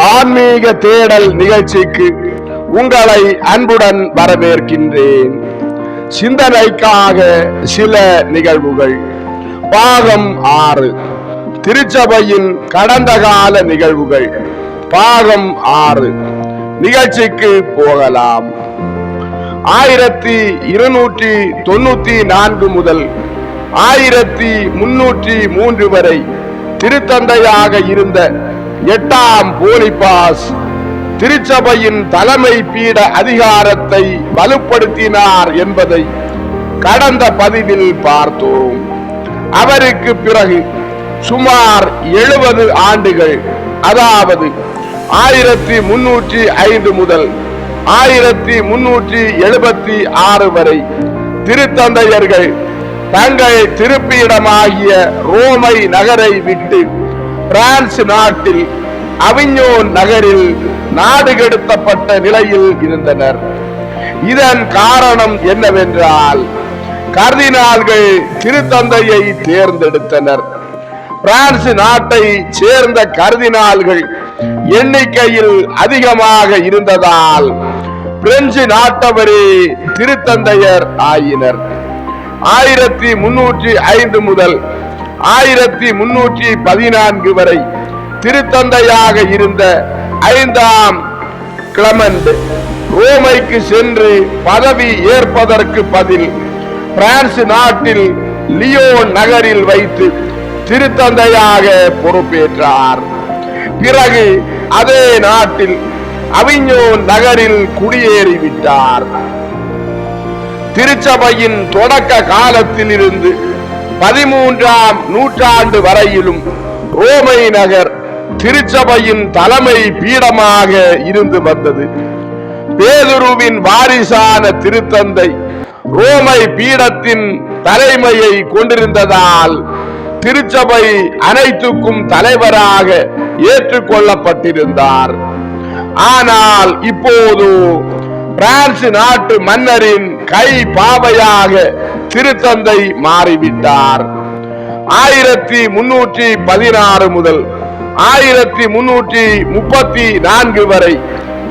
ஆன்மீக தேடல் நிகழ்ச்சிக்கு உங்களை அன்புடன் வரவேற்கின்றேன். சிந்தனைக்காக சில நிகழ்வுகள். பாகம் ஆறு. திருச்சபையின் கடந்த கால நிகழ்வுகள். பாகம் ஆறு. நிகழ்ச்சிக்கு போகலாம். ஆயிரத்தி இருநூற்றி தொண்ணூத்தி நான்கு முதல் ஆயிரத்தி முன்னூற்றி மூன்று வரை திருத்தந்தையாக இருந்த எட்டாம் போலிபாஸ் திருச்சபையின் தலைமை பீட அதிகாரத்தை வலுப்படுத்தினார் என்பதை கடந்த பதிவில் பார்த்தோம். அவருக்கு பிறகு சுமார் எழுபது ஆண்டுகள் அதாவது ஆயிரத்தி முன்னூற்றி ஐந்து முதல் ஆயிரத்தி முன்னூற்றி எழுபத்தி ஆறு வரை திருத்தந்தையர்கள் தங்கள் திருப்பியிடமாகிய ரோமை நகரை விட்டு பிரான்ஸ் நாட்டில் அவிஞோன் நகரில் நாடு கெடுத்தப்பட்ட நிலையில் இருந்தனர். இதன் காரணம் என்னவென்றால் கர்தினால்கள் திருத்தந்தையை தேர்ந்தெடுத்தனர். பிரான்ஸ் நாட்டை சேர்ந்த கர்தினால்கள் எண்ணிக்கையில் அதிகமாக இருந்ததால் பிரெஞ்சு நாட்டவரே திருத்தந்தையர் ஆயினர். ஆயிரத்தி முன்னூற்றி ஐந்து முதல் ஆயிரத்தி முன்னூற்றி பதினான்கு வரை திருத்தந்தையாக இருந்த ஐந்தாம் கிளமண்ட் ரோமைக்கு சென்று பதவி ஏற்பதற்கு பதில் பிரான்ஸ் நாட்டில் லியோன் நகரில் வைத்து திருத்தந்தையாக பொறுப்பேற்றார். பிறகு அதே நாட்டில் அவிஞோன் நகரில் குடியேறிவிட்டார். திருச்சபையின் தொடக்க காலத்தில் இருந்து பதிமூன்றாம் நூற்றாண்டு வரையிலும் ரோமை நகர் திருச்சபையின் தலைமை பீடமாக இருந்து வந்தது. பேதுருவின் வாரிசான திருத்தந்தை ரோமை பீடத்தின் தலைமையை கொண்டிருந்ததால் திருச்சபை அனைத்துக்கும் தலைவராக ஏற்றுக்கொள்ளப்பட்டிருந்தார். ஆனால் இப்போது பிரான்ஸ் நாட்டு மன்னரின் கை பாவையாக திருத்தந்தை மாறிவிட்டார். ஆயிரத்தி முன்னூற்றி பதினாறு முதல் ஆயிரத்தி முன்னூற்றி முப்பத்தி நான்கு வரை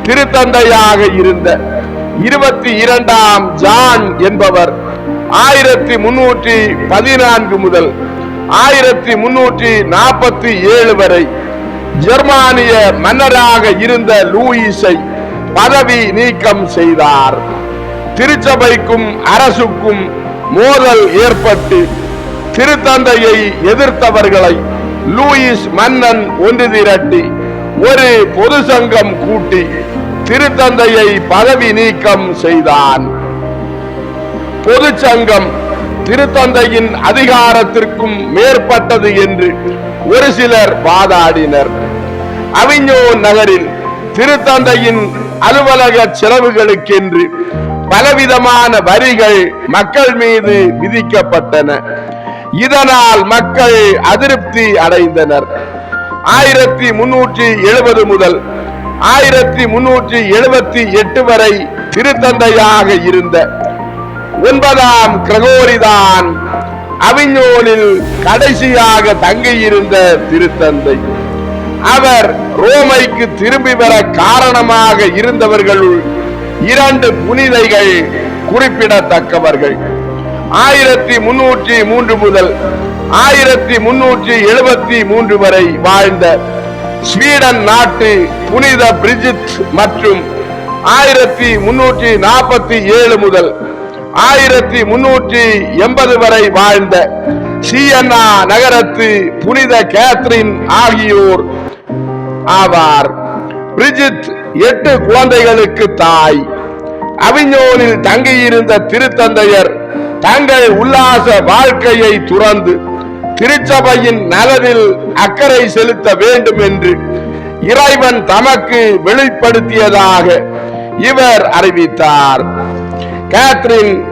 திருத்தந்தையாக இருந்த இருபத்தி இரண்டாம் ஜான் என்பவர் ஆயிரத்தி முன்னூற்றி பதினான்கு முதல் ஆயிரத்தி முன்னூற்றி நாற்பத்தி ஏழு வரை ஜெர்மானிய மன்னராக இருந்த லூயிஸை பதவி நீக்கம் செய்தார். திருச்சபைக்கும் அரசுக்கும் மோதல் ஏற்பட்டு திருத்தந்தையை எதிர்த்தவர்களை லூயிஸ் மன்னன் ஒன்று திரட்டி ஒரு பொது சங்கம் கூட்டி திருத்தந்தையை பதவி நீக்கம் செய்தான். பொது சங்கம் திருத்தந்தையின் அதிகாரத்திற்கும் மேற்பட்டது என்று ஒரு சிலர் வாதாடினர். அவிஞோ நகரில் திருத்தந்தையின் அலுவலக செலவுகளுக்கென்று பலவிதமான வரிகள் மக்கள் மீது விதிக்கப்பட்டன. இதனால் மக்கள் அதிருப்தி அடைந்தனர். ஆயிரத்தி முன்னூற்றி எழுபது முதல் ஆயிரத்தி முன்னூற்றி எழுபத்தி எட்டு வரை திருத்தந்தையாக இருந்த ஒன்பதாம் கிரகோரிதான் அவிஞோனில் கடைசியாக தங்கியிருந்த திருத்தந்தை. அவர் ரோமைக்கு திரும்பி வர காரணமாக இருந்தவர்களுள் இரண்டு புனிதைகள் குறிப்பிடத்தக்கவர்கள். ஆயிரத்தி முன்னூற்றி மூன்று முதல் ஆயிரத்தி முன்னூற்றி எழுபத்தி மூன்று வரை வாழ்ந்த ஸ்வீடன் நாட்டு புனித பிரிஜித் மற்றும் ஆயிரத்தி முன்னூற்றி நாற்பத்தி ஏழு முதல் ஆயிரத்தி முன்னூற்றி எண்பது வரை வாழ்ந்த சியன்னா நகரத்து புனித கேத்ரின் ஆகியோர் ஆவார். பிரிஜித் எட்டு குழந்தைகளுக்கு தாய். அவிஞோனில் தங்கியிருந்த திருத்தந்தையர் தங்கள் உல்லாச வாழ்க்கையை துறந்து திருச்சபையின் நலனில் அக்கறை செலுத்த வேண்டும் என்று இறைவன் தமக்கு வெளிப்படுத்தியதாக இவர் அறிவித்தார். கேத்ரின்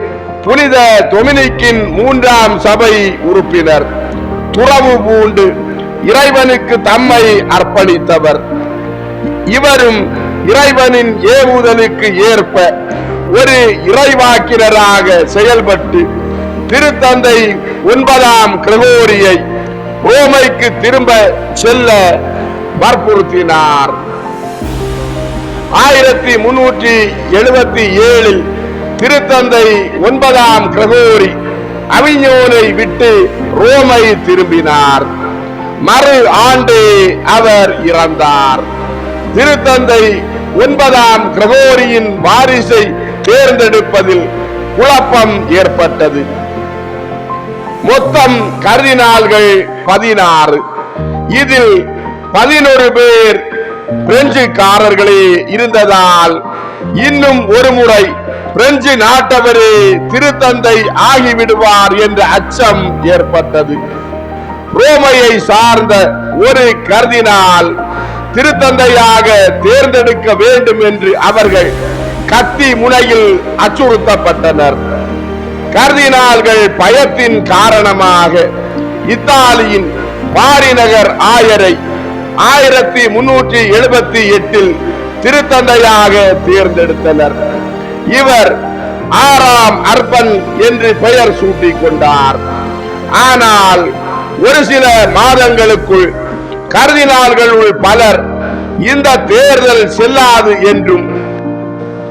புனித டொமினிக்கின் மூன்றாம் சபை உறுப்பினர் துறவு பூண்டு இறைவனுக்கு தம்மை அர்ப்பணித்தவர். இவரும் இறைவனின் ஏவுதலுக்கு ஏற்ப ஒரு இறைவாக்கினராக செயல்பட்டு திருத்தந்தை ஒன்பதாம் கிரகோரியை ரோமைக்கு திரும்ப செல்ல வற்புறுத்தினார். ஆயிரத்தி முன்னூற்றி எழுபத்தி ஏழில் திருத்தந்தை ஒன்பதாம் கிரகோரி அவிஞோனை விட்டு ரோமை திரும்பினார். மறு ஆண்டு அவர் இறந்தார். திருத்தந்தை ஒன்பதாம் கிரகோரியின் வாரிசை தேர்ந்தெடுப்பதில் குழப்பம் ஏற்பட்டது. மொத்தம் கர்தினால்கள் பதினாறு. இதில் பதினொரு பேர் பிரெஞ்சுக்காரர்களே இருந்ததால் இன்னும் ஒரு முறை பிரெஞ்சு நாட்டவரே திருத்தந்தை ஆகிவிடுவார் என்ற அச்சம் ஏற்பட்டது. ரோமையை சார்ந்த ஒரு கர்தினால் திருத்தந்தையாக தேர்ந்தெடுக்க வேண்டும் என்று அவர்கள் கத்தி முனையில் அச்சுறுத்தப்பட்டனர். கர்தினால்கள் பயத்தின் காரணமாக இத்தாலியின் பாரிநகர் ஆயரை ஆயிரத்தி முன்னூற்றி எழுபத்தி எட்டில் திருத்தந்தையாக தேர்ந்தெடுத்தனர். இவர் ஆறாம் அர்பன் என்று பெயர் சூட்டிக் கொண்டார் ஆனால் ஒரு சில மாதங்களுக்குள் கருதினார்கள் பலர் இந்த தேர்தல் செல்லாது என்றும்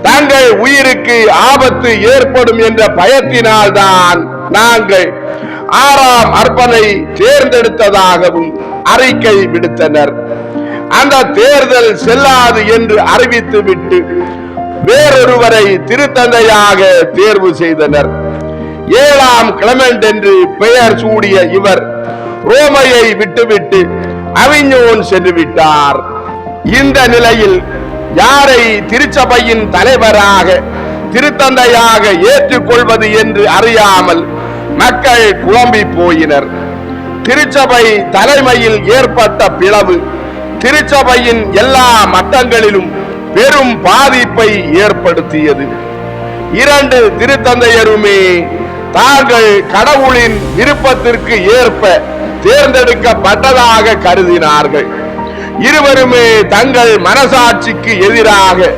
தங்கள் உயிருக்கு ஆபத்து ஏற்படும் என்ற பயத்தினால்தான் நாங்கள் ஆறாம் அர்ப்பனை தேர்ந்தெடுத்ததாகவும் அறிக்கை விடுத்தனர். அந்த தேர்தல் செல்லாது என்று அறிவித்துவிட்டு வேறொருவரை திருத்தந்தையாக தேர்வு செய்தனர். ஏழாம் கிளமெண்ட் என்று பெயர் சூடிய இவர் ரோமையை விட்டுவிட்டு அவிஞோன் சென்று விட்டார் இந்த நிலையில் யாரை திருச்சபையின் தலைவராக திருத்தந்தையாக ஏற்றுக்கொள்வது என்று அறியாமல் மக்கள் குழம்பி போயினர். திருச்சபை தலைமையில் ஏற்பட்ட பிளவு திருச்சபையின் எல்லா மட்டங்களிலும் பெரும் பாதிப்பை ஏற்படுத்தியது. இரண்டு திருத்தந்தையருமே தாங்கள் கடவுளின் விருப்பத்திற்கு ஏற்ப தேர்ந்தெடுக்கப்பட்டதாக கருதினார்கள். இருவருமே தங்கள் மனசாட்சிக்கு எதிராக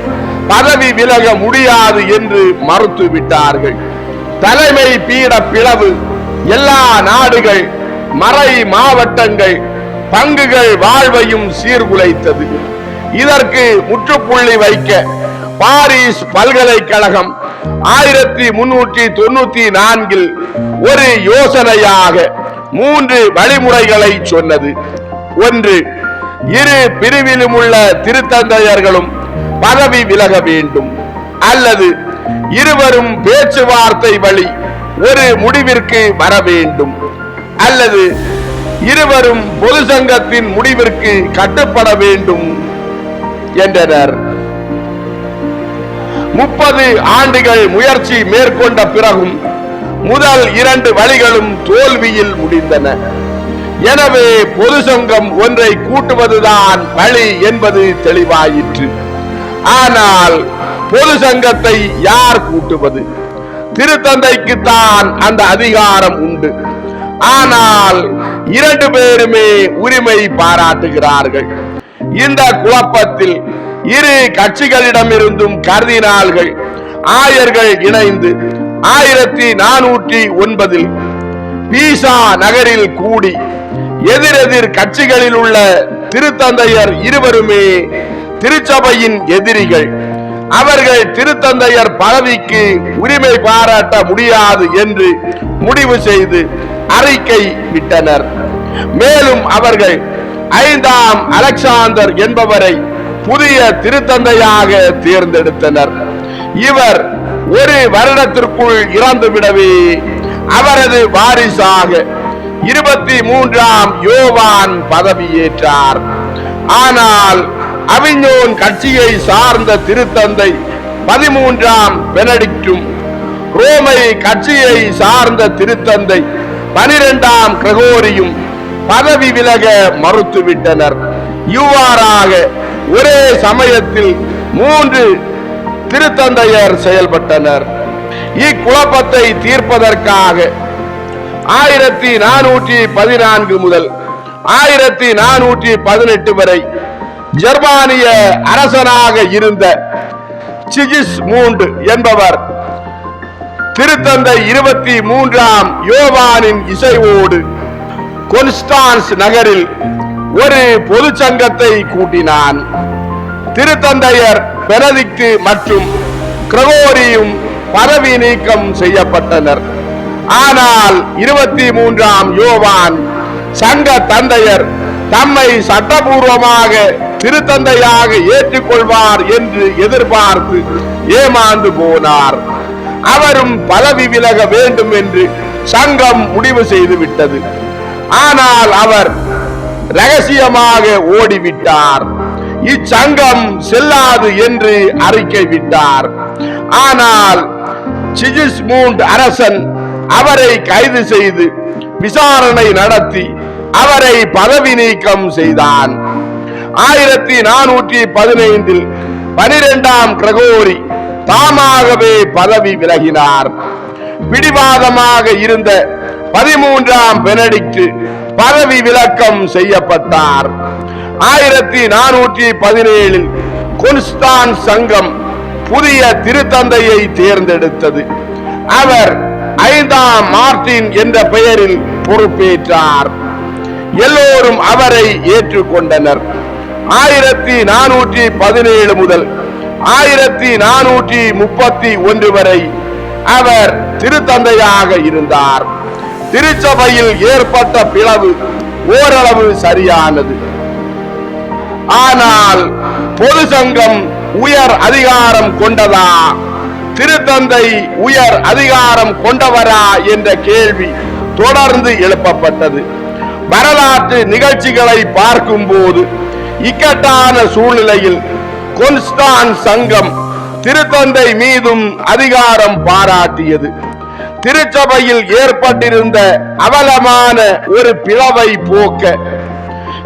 பதவி விலக முடியாது என்று மறுத்து விட்டார்கள் தலைமை பீட பிளவு எல்லா நாடுகள் மறை மாவட்டங்கள் பங்குகள் வாழ்வையும் சீர்குலைத்தது. இதற்கு முற்றுப்புள்ளி வைக்க பாரிஸ் பல்கலைக்கழகம் ஆயிரத்தி முன்னூற்றி தொண்ணூத்தி நான்கில் ஒரு யோசனையாக மூன்று வழிமுறைகளை சொன்னது. ஒன்று இரு பிரிவிலும் உள்ள திருத்தந்தையர்களும் பதவி விலக வேண்டும். அல்லது இருவரும் பேச்சுவார்த்தை வழி ஒரு முடிவிற்கு வர வேண்டும். அல்லது இருவரும் பொது சங்கத்தின் முடிவிற்கு கட்டுப்பட வேண்டும் என்றனர். முப்பது ஆண்டுகள் முயற்சி மேற்கொண்ட பிறகும் முதல் இரண்டு வழிகளும் தோல்வியில் முடிந்தன. எனவே பொது சங்கம் ஒன்றை கூட்டுவதுதான் வழி என்பது தெளிவாயிற்று. ஆனால் பொது சங்கத்தை யார் கூட்டுவது? திருத்தந்தைக்கு தான் அந்த அதிகாரம் உண்டு. ஆனால் இரண்டு பேருமே உரிமை பாராட்டுகிறார்கள். இந்த குழப்பத்தில் இரு கட்சிகளிடமிருந்தும் கருதினால்கள் ஆயர்கள் இணைந்து ஆயிரத்தி நானூற்றி ஒன்பதில் பீசா நகரில் கூடி எதிரெதிர் கட்சிகளில் உள்ள திருத்தந்தையர் இருவருமே திருச்சபையின் எதிரிகள். அவர்கள் திருத்தந்தையர் பதவிக்கு உரிமை பாராட்ட முடியாது என்று முடிவு செய்து அறிக்கை விட்டனர். மேலும் அவர்கள் ஐந்தாம் அலெக்சாந்தர் என்பவரை புதிய திருத்தந்தையாக தேர்ந்தெடுத்தனர். இவர் ஒரு வருடத்திற்குள் இறந்துவிடவே அவரது வாரிசாக இருபத்தி மூன்றாம் யோவான் பதவியேற்றார் ஆனால் அவிஞோன் கட்சியை சார்ந்த திருத்தந்தை பதிமூன்றாம் பெனடிக்டும் ரோமை கட்சியை சார்ந்த திருத்தந்தை பனிரெண்டாம் கிரகோரியும் பதவி விலக மறுத்துவிட்டனர். இவ்வாறாக ஒரே சமயத்தில் மூன்று திருத்தந்தையர் செயல்பட்டனர். இக்குழப்பத்தை தீர்ப்பதற்காக ஆயிரத்தி நானூற்றி பதினான்கு முதல் ஆயிரத்தி நானூற்றி பதினெட்டு வரை ஜெர்மானிய அரசனாக இருந்த சிகிஸ் மூண்டு என்பவர் திருத்தந்தை இருபத்தி மூன்றாம் யோவானின் இசைவோடு கொன்ஸ்டான்ஸ் நகரில் ஒரு பொதுச்சங்கத்தை கூட்டினான். திருத்தந்தையர் பெரதிக்கு மற்றும் கிரகோரியும் பதவி நீக்கம் செய்யப்பட்டனர். ஆனால் இருபத்தி மூன்றாம் யோவான் சங்க தந்தையர் தம்மை சட்டபூர்வமாக திருத்தந்தையாக ஏற்றுக்கொள்வார் என்று எதிர்பார்த்து ஏமாந்து போனார். அவரும் பதவி விலக வேண்டும் என்று சங்கம் முடிவு செய்து விட்டது ஆனால் அவர் ரகசியமாக ஓடிவிட்டார். இச்சங்கம் செல்லாது என்று அறிக்கை விட்டார். ஆனால் சிஜிஸ்மூண்ட் அரசன் அவரை கைது செய்து விசாரணை நடத்தி அவரை பதவி நீக்கம் செய்தான். ஆயிரத்தி நானூற்றி பதினைந்தில் பனிரெண்டாம் கிரகோரி தாமாகவே பதவி விலகினார். பிடிவாதமாக இருந்த பதிமூன்றாம் பெனடிக்ட் பதவி விலக்கம் செய்யப்பட்டார். ஆயிரத்தி நானூற்றி பதினேழில் குன்ஸ்தான் சங்கம் புதிய திருத்தந்தையை தேர்ந்தெடுத்தது. அவர் ஐந்தாம் மார்டின் என்ற பெயரில் பொறுப்பேற்றார். எல்லோரும் அவரை ஏற்றுக்கொண்டனர். ஆயிரத்தி நானூற்றி பதினேழு முதல் ஆயிரத்தி நானூற்றி முப்பத்தி ஒன்று வரை அவர் திருத்தந்தையாக இருந்தார். திருச்சபையில் ஏற்பட்ட பிளவு ஓரளவு சரியானது. ஆனால் பொது சங்கம் உயர் அதிகாரம் கொண்டதா? திருத்தந்தை உயர் அதிகாரம் கொண்டவரா என்ற கேள்வி தொடர்ந்து எழுப்பப்பட்டது. வரலாற்று நிகழ்ச்சிகளை பார்க்கும் போது இக்கட்டான சூழ்நிலையில் கொன்ஸ்டான் சங்கம் திருத்தந்தை மீதும் அதிகாரம் பாராட்டியது. திருச்சபையில் ஏற்பட்டிருந்த அவலமான ஒரு பிளவை போக்க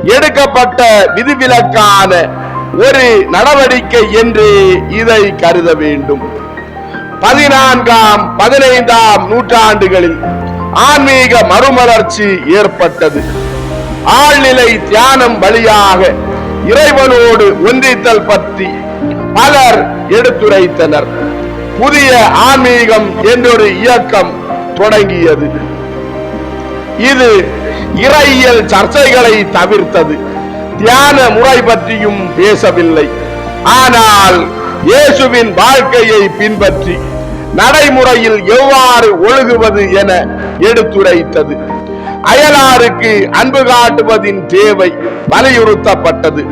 எடுக்கப்பட்ட விதிவிலக்கான ஒரு நடவடிக்கை என்று இதை கருத வேண்டும். பதினான்காம் பதினைந்தாம் நூற்றாண்டுகளில் ஆன்மீக மறுமலர்ச்சி ஏற்பட்டது. ஆழ்நிலை தியானம் வழியாக இறைவனோடு ஒன்றித்தல் பற்றி பலர் எடுத்துரைத்தனர். புதிய ஆன்மீகம் என்றொரு இயக்கம் தொடங்கியது. இது இறையியல் சர்ச்சைகளை தவிர்த்தது. தியான முறை பற்றியும் பேசவில்லை. ஆனால் இயேசுவின் வாழ்க்கையை பின்பற்றி நடைமுறையில் எவ்வாறு ஒழுகுவது என எடுத்துரைத்தது. அயலாருக்கு அன்பு காட்டுவதின் தேவை வலியுறுத்தப்பட்டது.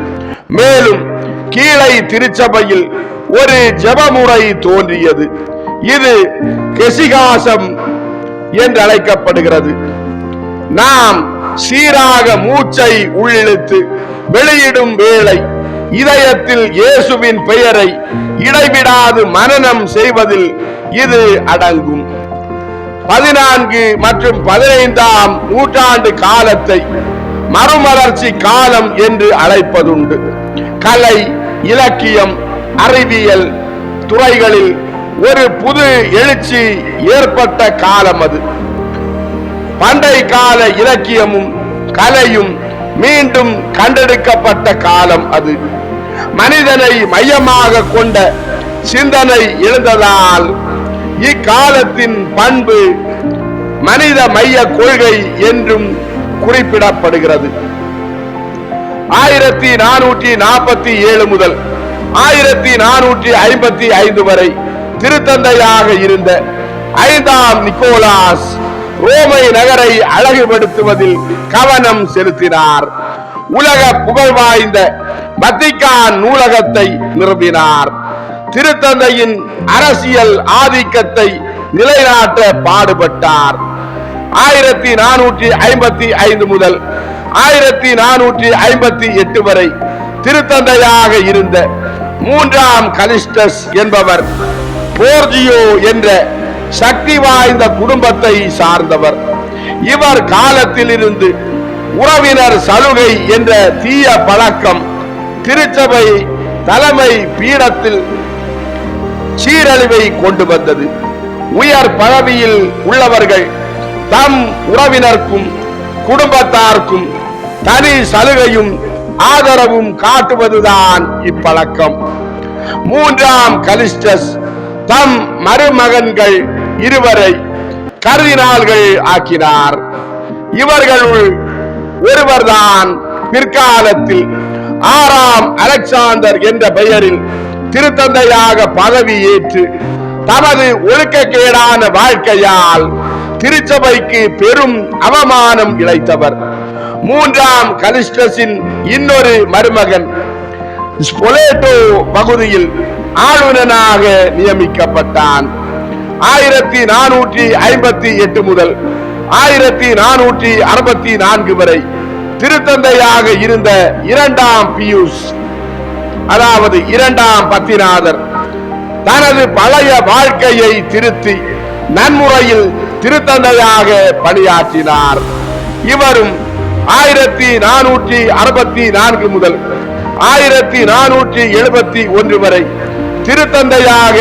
மேலும் கீழே திருச்சபையில் ஒரு ஜெபமுறை தோன்றியது. இது கெசிகாசம் என்று அழைக்கப்படுகிறது நாம் சீராக மூச்சை உள்ளிழுத்து வெளியிடும் வேளை இதயத்தில் இயேசுவின் பெயரை இடைவிடாது மனநம் செய்வதில் இது அடங்கும். பதினான்கு மற்றும் பதினைந்தாம் நூற்றாண்டு காலத்தை மறுமலர்ச்சி காலம் என்று அழைப்பதுண்டு. கலை இலக்கியம் அறிவியல் துறைகளில் ஒரு புது எழுச்சி ஏற்பட்ட காலம் அது. பண்டை கால இலக்கியமும் கலையும் மீண்டும் கண்டெடுக்கப்பட்ட காலம் அது. மனிதனை மையமாக கொண்ட சிந்தனை எழுந்ததால் இக்காலத்தின் பண்பு மனித மைய கொள்கை என்றும் குறிப்பிடப்படுகிறது. ஆயிரத்தி நானூற்றி நாற்பத்தி ஏழு முதல் ஆயிரத்தி நானூற்றி ஐம்பத்தி ஐந்து வரை திருத்தந்தையாக இருந்த ஐந்தாம் நிக்கோலாஸ் ரோமை நகரை அழகுபடுத்துவதில் கவனம் செலுத்தினார். உலக புகழ் வாய்ந்த வத்திக்கான் நூலகத்தை நிறுவினார். திருத்தந்தையின் அரசியல் ஆதிக்கத்தை நிலைநாட்ட பாடுபட்டார். ஆயிரத்தி நானூற்றி ஐம்பத்தி ஐந்து முதல் ஆயிரத்தி நானூற்றி ஐம்பத்தி எட்டு வரை திருத்தந்தையாக இருந்த மூன்றாம் கலிஸ்டஸ் என்பவர் போர்ஜியோ என்ற சக்தி வாய்ந்த குடும்பத்தை சார்ந்தவர். இவர் காலத்தில் இருந்து உறவினர் சலுகை என்ற தீய பழக்கம் திருச்சபை தலைமை பீடத்தில் சீரழிவை கொண்டு வந்தது. உயர் பதவியில் உள்ளவர்கள் தம் உறவினருக்கும் குடும்பத்தாருக்கும் தனி சலுகையும் ஆதரவும் காட்டுவதுதான் இப்பழக்கம். மூன்றாம் கலிஸ்டஸ் தம் மருமகன்கள் இருவரை கருதினால்கள் ஆக்கினார். இவர்களுள் ஒருவர்தான் பிற்காலத்தில் ஆறாம் அலெக்சாந்தர் என்ற பெயரில் திருத்தந்தையாக பதவி ஏற்று தமது ஒழுக்கக்கேடான வாழ்க்கையால் திருச்சபைக்கு பெரும் அவமானம் இழைத்தவர். மூன்றாம் கலிஸ்டஸின் இன்னொரு மருமகன் ஸ்பொலேட்டோ பகுதியில் ஆளுநனாக நியமிக்கப்பட்டான். ஆயிரத்தி நானூற்றி ஐம்பத்தி எட்டு முதல் ஆயிரத்தி நானூற்றி அறுபத்தி நான்கு வரை திருத்தந்தையாக இருந்த இரண்டாம் பியூஸ் அதாவது இரண்டாம் பத்திநாதர் தனது பழைய வாழ்க்கையை திருத்தி நன்முறையில் திருத்தந்தையாக பணியாற்றினார். இவரும் ஆயிரத்தி நானூற்றி அறுபத்தி நான்கு முதல் ஆயிரத்தி நானூற்றி எழுபத்தி ஒன்று வரை திருத்தந்தையாக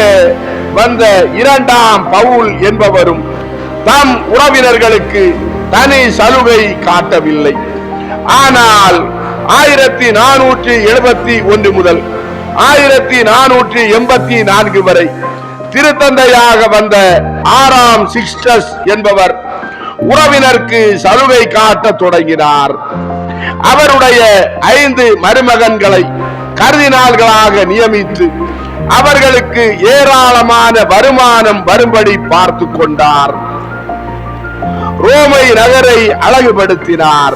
வந்த இரண்டாம் பவுல் என்பவரும் தம் உறவினர்களுக்கு தனி சலுகை காட்டவில்லை. ஆனால் ஆயிரத்தி நானூற்றி எழுபத்தி ஒன்று முதல் ஆயிரத்தி நானூற்றி எண்பத்தி நான்கு வரை திருத்தந்தையாக வந்த ஆறாம் சிக்ஸ்டஸ் என்பவர் உறவினருக்கு சலுகை காட்ட தொடங்கினார். அவருடைய ஐந்து மருமகன்களை கருதினால்களாக நியமித்து அவர்களுக்கு ஏராளமான வருமானம் வரும்படி பார்த்து கொண்டார். ரோமை நகரை அழகுபடுத்தினார்.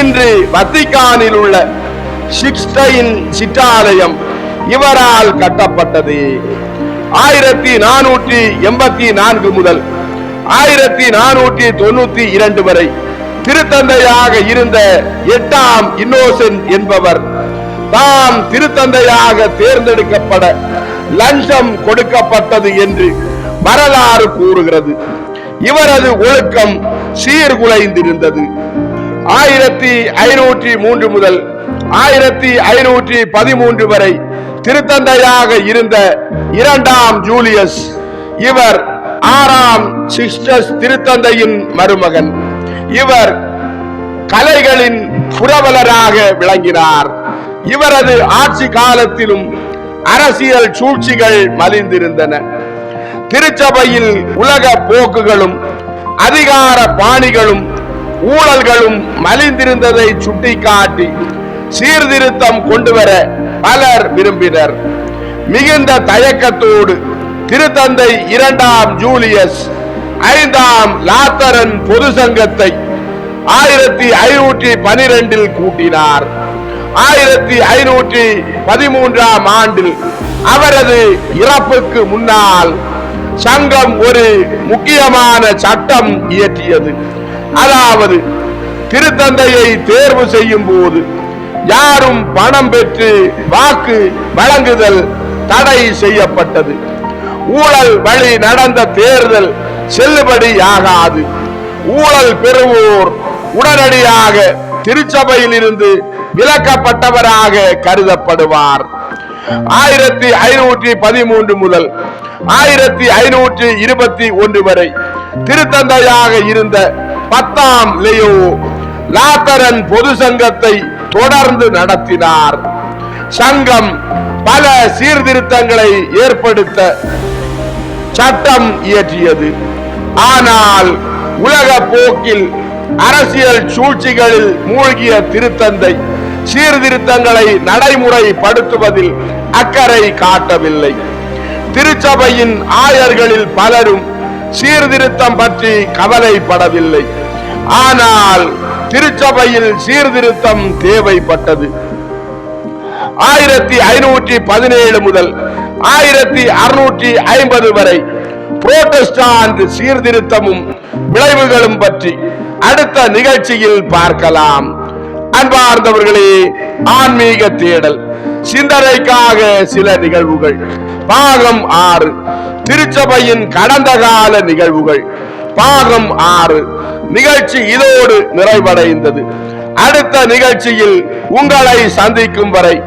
இன்று வத்திகானில் உள்ள சிக்ஸ்டைன் சிற்றாலயம் இவரால் கட்டப்பட்டது. ஆயிரத்தி நானூற்றி எண்பத்தி நான்கு முதல் ஆயிரத்தி நானூற்றி தொண்ணூத்தி இரண்டு வரை திருத்தந்தையாக இருந்த எட்டாம் இன்னோசென்ட் என்பவர் தாம் திருத்தந்தையாக தேர்ந்தெடுக்கப்பட லஞ்சம் கொடுக்கப்பட்டது என்று வரலாறு கூறுகிறது. இவரது ஒழுக்கம் சீர்குலைந்திருந்தது. ஆயிரத்தி ஐநூற்றி மூன்று முதல் ஆயிரத்தி ஐநூற்றி பதிமூன்று வரை திருத்தந்தையாக இருந்த இரண்டாம் ஜூலியஸ் இவர் ஆறாம் சிஸ்டர்ஸ் திருத்தந்தையின் மருமகன். இவர் கலைகளின் புரவலராக விளங்கினார். இவரது ஆட்சி காலத்திலும் அரசியல் சூழ்ச்சிகள் மலிந்திருந்தன. திருச்சபையில் உலக போக்குகளும் அதிகார பாணிகளும் ஊழல்களும் மலிந்திருந்ததை சுட்டிக்காட்டி சீர்திருத்தம் கொண்டுவர பலர் விரும்பினர். மிகுந்த தயக்கத்தோடு திருத்தந்தை இரண்டாம் ஜூலியஸ் ஐந்தாம் லாத்தரன் பொது சங்கத்தை ஆயிரத்தி ஐநூற்றி பனிரெண்டில் கூட்டினார். ஆயிரத்தி ஐநூற்றி பதிமூன்றாம் ஆண்டில் அவரது இறப்புக்கு முன்னால் சங்கம் ஒரு முக்கியமான சட்டம் இயற்றியது. அதாவது திருத்தந்தையை தேர்வு செய்யும் போது யாரும் பணம் பெற்று வாக்கு வழங்குதல் தடை செய்யப்பட்டது. ஊழல் வழி நடந்த தேர்தல் செல்லுபடியாகாது. ஊழல் பெறுவோர் உடனடியாக திருச்சபையில் இருந்து விலக்கப்பட்டவராக கருதப்படுவார். ஆயிரத்தி ஐநூற்றி பதிமூன்று முதல் ஆயிரத்தி ஐநூற்றி இருபத்தி ஒன்று வரை திருத்தந்தையாக இருந்த பத்தாம் லியோ லாத்தரன் பொது சங்கத்தை தொடர்ந்து நடத்தினார். சங்கம் பல சீர்திருத்தங்களை ஏற்படுத்த சட்டம் இயற்றியது. ஆனால் உலக போக்கில் அரசியல் சூழ்ச்சிகளில் மூழ்கிய திருத்தந்தை சீர்திருத்தங்களை நடைமுறைப்படுத்துவதில் அக்கறை காட்டவில்லை. திருச்சபையின் ஆயர்களில் பலரும் சீர்திருத்தம் பற்றி கவலைப்படவில்லை. ஆனால் திருச்சபையில் சீர்திருத்தம் தேவைப்பட்டது. ஆயிரத்தி ஐநூற்றி பதினேழு முதல் ஆயிரத்தி அறுநூற்றி ஐம்பது வரை புரோட்டஸ்டாண்ட் சீர்திருத்தமும் விளைவுகளும் பற்றி அடுத்த நிகழ்ச்சியில் பார்க்கலாம். அன்பார்ந்தவர்களே ஆன்மீக தேடல். சிந்தனைக்காக சில நிகழ்வுகள். பாகம் ஆறு திருச்சபையின் கடந்த கால நிகழ்வுகள். பாகம் ஆறு நிகழ்ச்சி இதோடு நிறைவடைந்தது. அடுத்த நிகழ்ச்சியில் உங்களை சந்திக்கும் வரை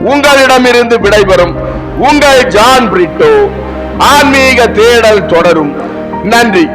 உங்களிடமிருந்து விடைபெறும் உங்கள் ஜான் பிரிட்டோ. ஆன்மீக தேடல் தொடரும். நன்றி.